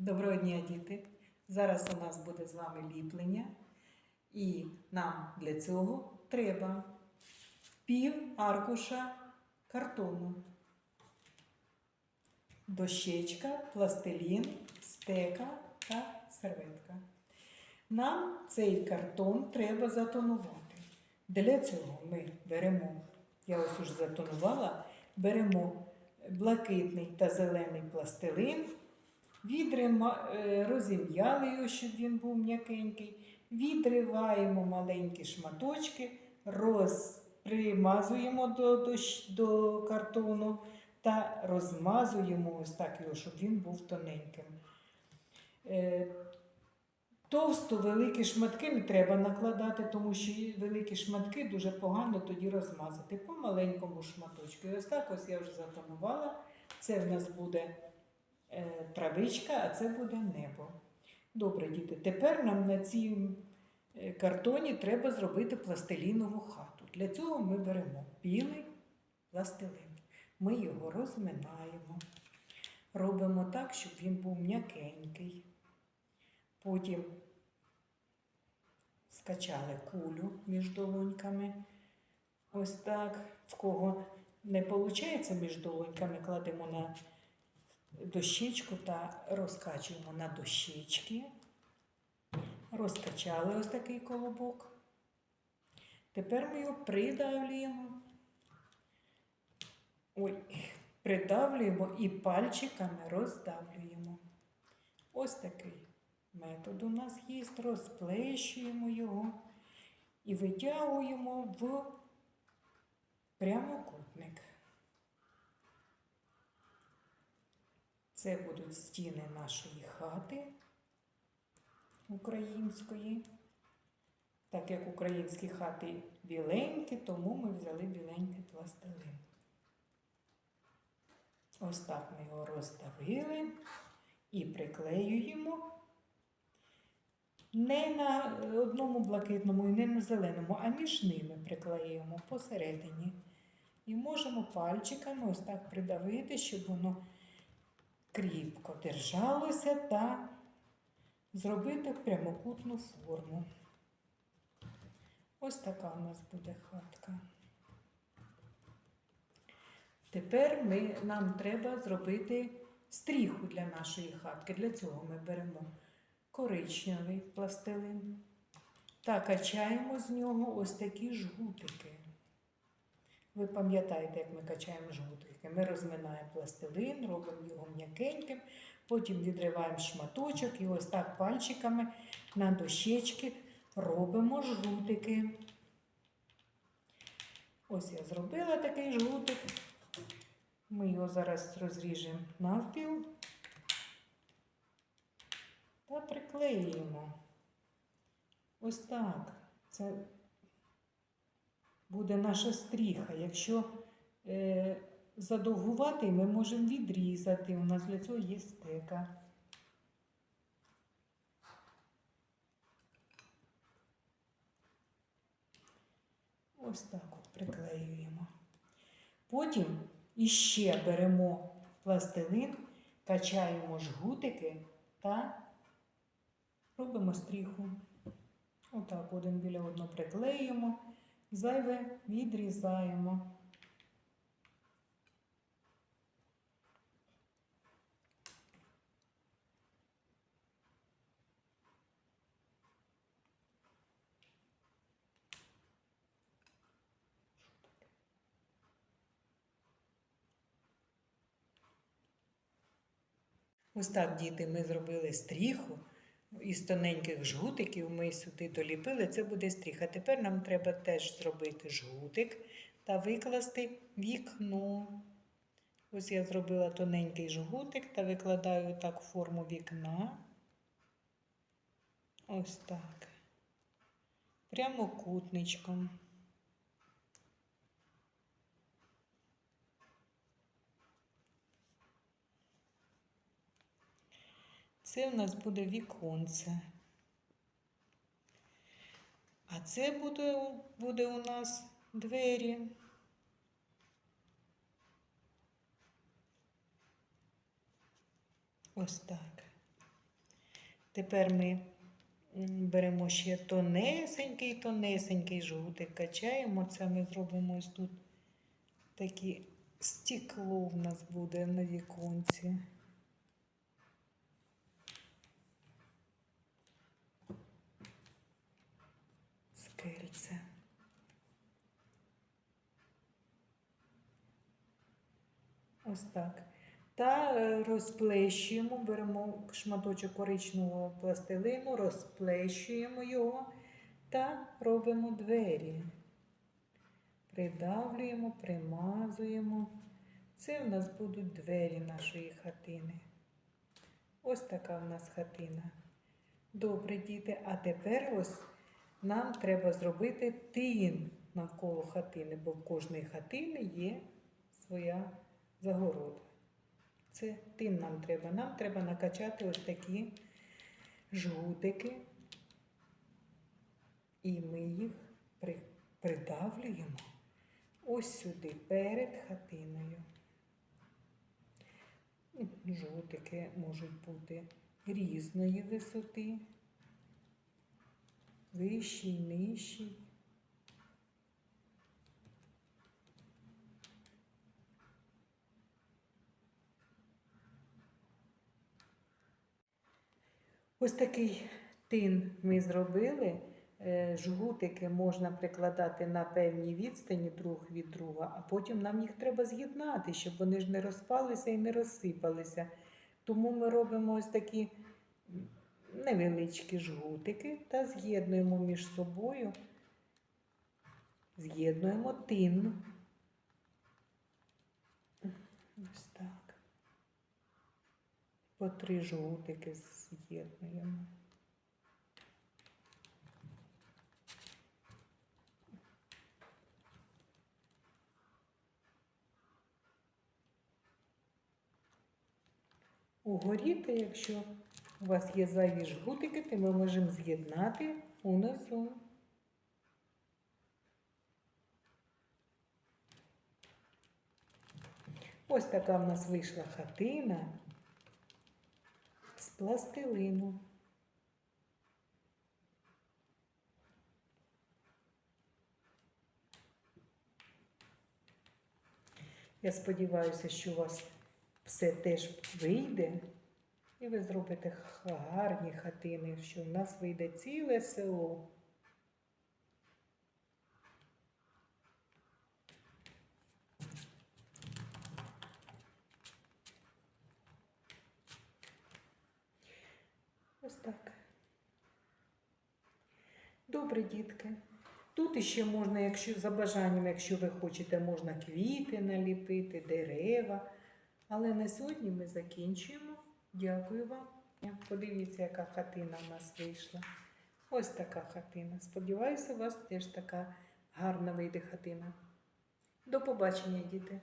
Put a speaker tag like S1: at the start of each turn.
S1: Доброго дня, діти! Зараз у нас буде з вами ліплення, і нам для цього треба пів аркуша картону, дощечка, пластилін, стека та серветка. Нам цей картон треба затонувати. Для цього ми беремо, я ось уже затонувала, беремо блакитний та зелений пластилин. Відрима, е, розім'яли його, щоб він був м'якенький. Відриваємо маленькі шматочки, розпримазуємо до, до, до картону та розмазуємо ось так його, щоб він був тоненьким. Е, Товсто великі шматки не треба накладати, тому що великі шматки дуже погано тоді розмазати по маленькому шматочку. І ось так ось я вже затонувала. Це в нас буде травичка, а це буде небо. Добре, діти. Тепер нам на цій е, картоні треба зробити пластилінову хату. Для цього ми беремо білий пластилин. Ми його розминаємо, робимо так, щоб він був м'якенький. Потім скачали кулю між долоньками. Ось так. В кого не виходить між долоньками, кладемо на дощечку та розкачуємо на дощечки. Розкачали ось такий колобок. Тепер ми його придавлюємо. Ой, придавлюємо і пальчиками роздавлюємо. Ось такий метод у нас є. Розплещуємо його і витягуємо в прямокутник. Це будуть стіни нашої хати української. Так як українські хати біленькі, тому ми взяли біленький пластилин. Ось так ми його розставили і приклеюємо не на одному блакитному і не на зеленому, а між ними приклеюємо посередині. І можемо пальчиками ось так придавити, щоб воно кріпко держалося та зробити прямокутну форму. Ось така у нас буде хатка. Тепер ми, нам треба зробити стріху для нашої хатки. Для цього ми беремо коричневий пластилин та качаємо з нього ось такі жгутики. Ви пам'ятаєте, як ми качаємо жгутики. Ми розминаємо пластилин, робимо його м'якеньким, потім відриваємо шматочок і ось так пальчиками на дощечки робимо жгутики. Ось я зробила такий жгутик. Ми його зараз розріжемо навпіл та приклеїмо. Ось так. Це буде наша стріха. Якщо е, задовгувати, ми можемо відрізати. У нас для цього є стека. Ось так от приклеюємо. Потім іще беремо пластилин, качаємо жгутики та робимо стріху. Отак один біля одного приклеїмо, зайве відрізаємо. Ось так, діти, ми зробили стріху. Із тоненьких жгутиків ми сюди доліпили, це буде стріха. Тепер нам треба теж зробити жгутик та викласти вікно. Ось я зробила тоненький жгутик та викладаю так форму вікна. Ось так. Прямокутничком. Це в нас буде віконце. А це буде, буде у нас двері. Ось так. Тепер ми беремо ще тонесенький, тонесенький жгутик, качаємо. Це ми зробимо ось тут таке стекло в нас буде на віконці. Скельце. Ось так. Та е, розплещуємо, беремо шматочок коричневого пластилину, розплещуємо його та робимо двері. Придавлюємо, примазуємо. Це в нас будуть двері нашої хатини. Ось така в нас хатина. Добре, діти. А тепер ось нам треба зробити тин навколо хатини, бо в кожної хатини є своя загорода. Це тин нам треба. Нам треба накачати ось такі жгутики. І ми їх при- придавлюємо ось сюди, перед хатиною. Жгутики можуть бути різної висоти, вищий, нижчий. Ось такий тин ми зробили. Е, Жгутики можна прикладати на певній відстані друг від друга, а потім нам їх треба з'єднати, щоб вони ж не розпалися і не розсипалися. Тому ми робимо ось такі невеличкі жгутики та з'єднуємо між собою, з'єднуємо тин. Ось так. По три жгутики з'єднуємо. Угорі, та якщо у вас є зайві жгутики, то ми можемо з'єднати унизу. Ось така в нас вийшла хатина з пластилину. Я сподіваюся, що у вас все теж вийде, і ви зробите гарні хатини, що в нас вийде ціле село. Ось так. Добре, дітки. Тут іще можна, якщо за бажанням, якщо ви хочете, можна квіти наліпити, дерева. Але на сьогодні ми закінчуємо. Дякую вам. Подивіться, яка хатина в нас вийшла. Ось така хатина. Сподіваюся, у вас теж така гарна вийде хатина. До побачення, діти!